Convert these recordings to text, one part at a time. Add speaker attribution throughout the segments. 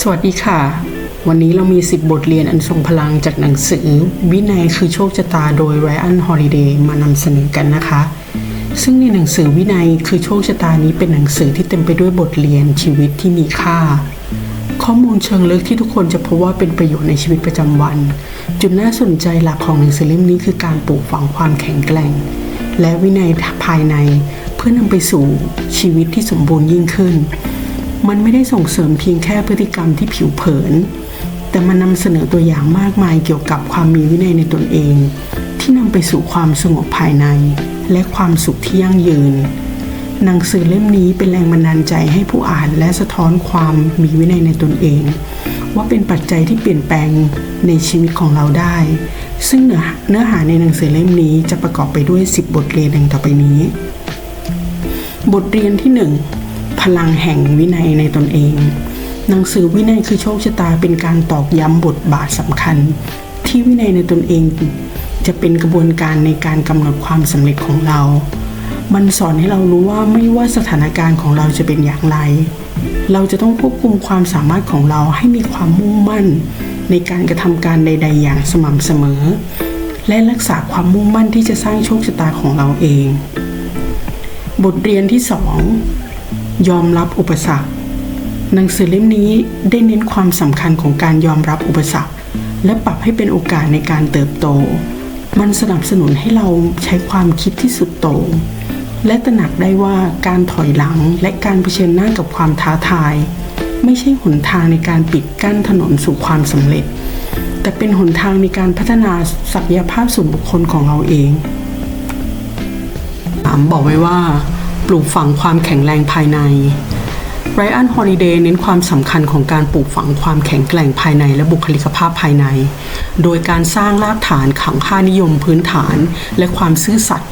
Speaker 1: สวัสดีค่ะ วันนี้เรามี 10 บทเรียนอันทรงพลังจากหนังสือ วินัยคือโชคชะตาโดยไรอันฮอลิเดย์มานำเสนอกันนะคะ ซึ่งในหนังสือวินัยคือโชคชะตานี้เป็นหนังสือที่เต็มไปด้วยบทเรียนชีวิตที่มีค่า ข้อมูลเชิงลึกที่ทุกคนจะพบว่าเป็นประโยชน์ในชีวิตประจำวัน จุดน่าสนใจหลักของหนังสือเล่มนี้คือการปลูกฝังความแข็งแกร่ง และวินัยภายใน เพื่อนำไปสู่ชีวิตที่สมบูรณ์ยิ่งขึ้น มันไม่ได้ส่งเสริมเพียงแค่พฤติกรรมที่ผิวเผิน แต่มันนำเสนอตัวอย่างมากมายเกี่ยวกับความมีวินัยในตนเอง ที่นำไปสู่ความสงบภายใน และความสุขที่ยั่งยืน หนังสือเล่มนี้เป็นแรงบันดาลใจให้ผู้อ่านและสะท้อนความมีวินัยในตนเอง ว่าเป็นปัจจัยที่เปลี่ยนแปลงในชีวิตของเราได้ ซึ่งเนื้อเนื้อหาในหนังสือเล่มนี้จะประกอบไปด้วย 10 บทเรียนดังต่อไปนี้ บทเรียนที่ 1 พลังแห่งวินัยในตนเอง หนังสือวินัยคือโชคชะตาเป็นการตอกย้ำบทบาทสำคัญ ที่วินัยในตนเองจะเป็นกระบวนการในการกำหนดความสำเร็จของเรา มันสอนให้เรารู้ว่าไม่ว่าสถานการณ์ของเราจะเป็นอย่างไร เราจะต้องควบคุมความสามารถของเราให้มีความมุ่งมั่น ในการกระทำการใด ๆ อย่างสม่ำเสมอ และรักษาความมุ่งมั่นที่จะสร้างโชคชะตาของเราเอง บทเรียนที่ 2 ยอมรับอุปสรรค หนังสือเล่มนี้ได้เน้นความสำคัญของการยอมรับอุปสรรค และปรับให้เป็นโอกาสในการเติบโต มันสนับสนุนให้เราใช้ความคิดที่สุดโต่งและตระหนักได้ว่าการถอยหลังและการเผชิญหน้ากับความท้าทาย ไม่ใช่หนทางในการปิดกั้นถนนสู่ความสำเร็จ แต่เป็นหนทางในการพัฒนาศักยภาพส่วนบุคคลของเราเองถามบอกไว้ว่า ปลูกฝังความแข็งแรงภายในไรอันฮอลิเดย์เน้นความสำคัญของการปลูกฝังความแข็งแกร่งภายในและบุคลิกภาพภายใน โดยการสร้างรากฐานขังค่านิยมพื้นฐาน และความซื่อสัตย์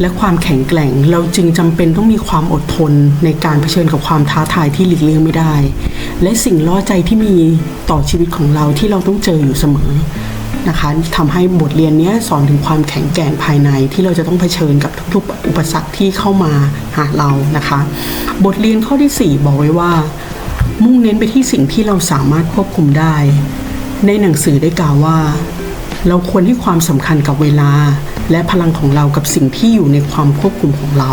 Speaker 1: และความแข็งแกร่ง เราจึงจำเป็นต้องมีความอดทนในการเผชิญกับความท้าทายที่หลีกเลี่ยงไม่ได้ และสิ่งล่อใจที่มีต่อชีวิตของเราที่เราต้องเจออยู่เสมอ นะคะทำให้บทเรียนนี้สอนถึงความแข็งแกร่งภายในที่เราจะต้องเผชิญกับทุกๆ อุปสรรคที่เข้ามาหาเรานะคะ บทเรียนข้อที่ 4 บอกไว้ว่า มุ่งเน้นไปที่สิ่งที่เราสามารถควบคุมได้ ในหนังสือได้กล่าวว่า เราควรให้ความสำคัญกับเวลา และพลังของเรากับสิ่งที่อยู่ในความควบคุมของเรา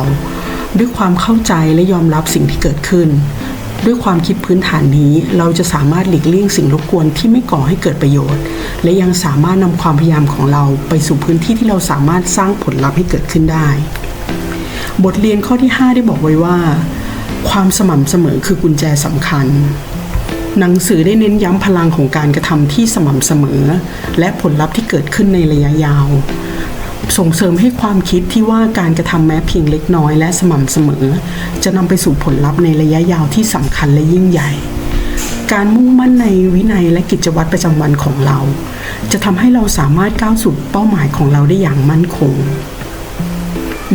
Speaker 1: ด้วยความเข้าใจและยอมรับสิ่งที่เกิดขึ้น ด้วยความคิดพื้นฐานนี้ เราจะสามารถหลีกเลี่ยงสิ่งรบกวนที่ไม่ก่อให้เกิดประโยชน์ และยังสามารถนำความพยายามของเราไปสู่พื้นที่ที่เราสามารถสร้างผลลัพธ์ให้เกิดขึ้นได้ บทเรียนข้อที่ 5 ได้บอกไว้ว่า ความสม่ำเสมอคือกุญแจสำคัญหนังสือได้เน้นย้ำพลังของการกระทำที่สม่ำเสมอ และผลลัพธ์ที่เกิดขึ้นในระยะยาว ส่งเสริมให้ความคิดที่ว่าการกระทำแม้เพียงเล็กน้อยและสม่ำเสมอ จะนำไปสู่ผลลัพธ์ในระยะยาวที่สำคัญและยิ่งใหญ่ การมุ่งมั่นในวินัยและกิจวัตรประจำวันของเรา จะทำให้เราสามารถก้าวสู่เป้าหมายของเราได้อย่างมั่นคง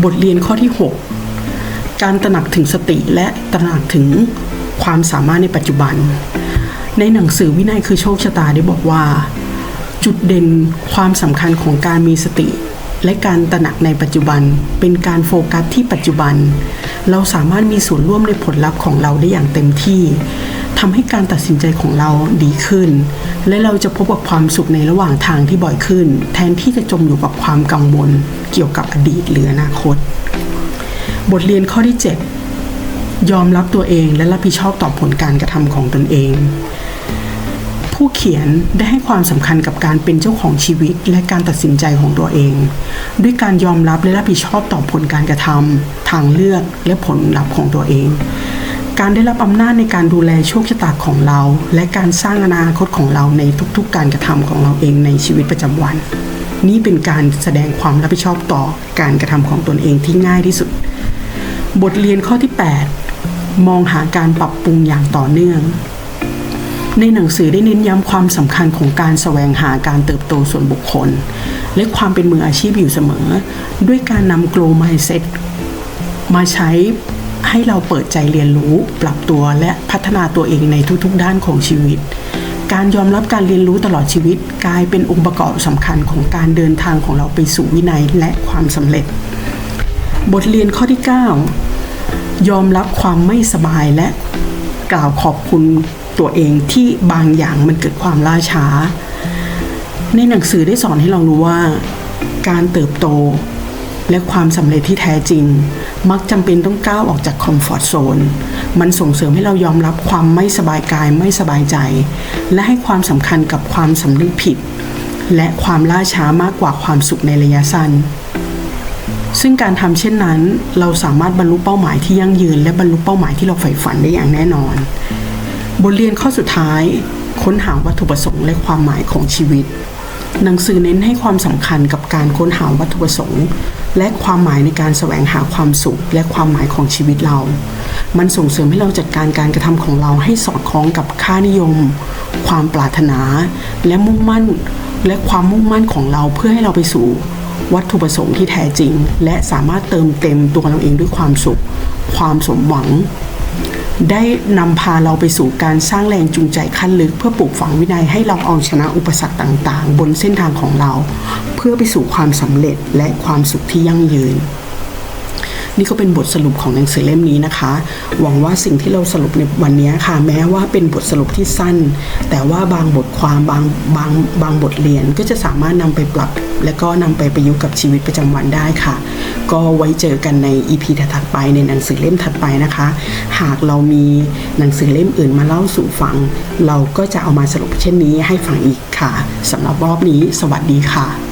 Speaker 1: บทเรียนข้อที่ 6 การตระหนักถึงสติและตระหนักถึงความสามารถในปัจจุบัน ในหนังสือวินัยคือโชคชะตาได้บอกว่า จุดเด่นความสำคัญของการมีสติ และการตระหนักในปัจจุบัน เป็นการโฟกัสที่ปัจจุบัน เราสามารถมีส่วนร่วมในผลลัพธ์ของเราได้อย่างเต็มที่ทำให้การตัดสินใจของเราดีขึ้น และเราจะพบกับความสุขในระหว่างทางที่บ่อยขึ้น แทนที่จะจมอยู่กับความกังวลเกี่ยวกับอดีตหรืออนาคต บทเรียนข้อที่ 7 ยอมรับตัวเองและรับผิดชอบต่อผลการกระทำของตนเอง ผู้เขียนได้ให้ความสำคัญกับการเป็นเจ้าของชีวิตและการตัดสินใจของตัวเอง ด้วยการยอมรับและรับผิดชอบต่อผลการกระทำทางเลือกและผลลัพธ์ของตัวเอง การได้รับอำนาจในการดูแลโชคชะตาของเรา และการสร้างอนาคตของเราในทุกๆ การกระทำของเราเองในชีวิตประจำวัน นี่เป็นการแสดงความรับผิดชอบต่อการกระทำของตนเองที่ง่ายที่สุด บทเรียนข้อที่ 8 มองหาการปรับปรุงอย่างต่อเนื่อง ในหนังสือได้เน้นย้ำความสำคัญของการแสวงหาการเติบโตส่วนบุคคล และความเป็นมืออาชีพอยู่เสมอ ด้วยการนำ Grow Mindset มาใช้ให้เราเปิดใจเรียนรู้ ปรับตัวและพัฒนาตัวเองในทุกๆ ด้านของชีวิต การยอมรับการเรียนรู้ตลอดชีวิต กลายเป็นองค์ประกอบสำคัญของการเดินทางของเราไปสู่วินัยและความสำเร็จ บทเรียนข้อที่ 9 ยอมรับความไม่สบายและกล่าวขอบคุณ ตัวเองที่บางอย่างมันเกิดความล่าช้า ในหนังสือได้สอนให้เรารู้ว่า การเติบโตและความสำเร็จที่แท้จริง มักจำเป็นต้องก้าวออกจากคอมฟอร์ทโซน มันส่งเสริมให้เรายอมรับความไม่สบายกายไม่สบายใจ และให้ความสำคัญกับความสำนึกผิด และความล่าช้ามากกว่าความสุขในระยะสั้น ซึ่งการทำเช่นนั้น เราสามารถบรรลุเป้าหมายที่ยั่งยืน และบรรลุเป้าหมายที่เราใฝ่ฝันได้อย่างแน่นอน บทเรียนข้อสุดท้าย ค้นหาวัตถุประสงค์และความหมายของชีวิต หนังสือเน้นให้ความสำคัญกับการค้นหาวัตถุประสงค์ และความหมายในการแสวงหาความสุขและความหมายของชีวิตเรา มันส่งเสริมให้เราจัดการการกระทำของเราให้สอดคล้องกับค่านิยม ความปรารถนา และมุ่งมั่น และความมุ่งมั่นของเราเพื่อให้เราไปสู่ วัตถุประสงค์ที่แท้จริง และสามารถเติมเต็มตัวเราเองด้วยความสุข ความสมหวัง ได้นำพาเราไปสู่การสร้างแรงจูงใจขั้นลึก เพื่อปลูกฝังวินัยให้เราเอาชนะอุปสรรคต่าง ๆ บนเส้นทางของเรา เพื่อไปสู่ความสำเร็จและความสุขที่ยั่งยืน นี่ก็เป็นบทสรุปของหนังสือเล่มนี้นะคะ หวังว่าสิ่งที่เราสรุปในวันนี้ค่ะ แม้ว่าเป็นบทสรุปที่สั้น แต่ว่าบางบทความบางบางบางบทเรียนก็จะสามารถนำไปปรับ และก็นำไปประยุกต์กับชีวิตประจำวันได้ค่ะ ก็ไว้เจอกันใน EP ถัดไปในหนังสือเล่มถัดไปนะคะ หากเรามีหนังสือเล่มอื่นมาเล่าสู่ฟัง เราก็จะเอามาสรุปเช่นนี้ให้ฟังอีกค่ะสำหรับรอบนี้ สวัสดีค่ะ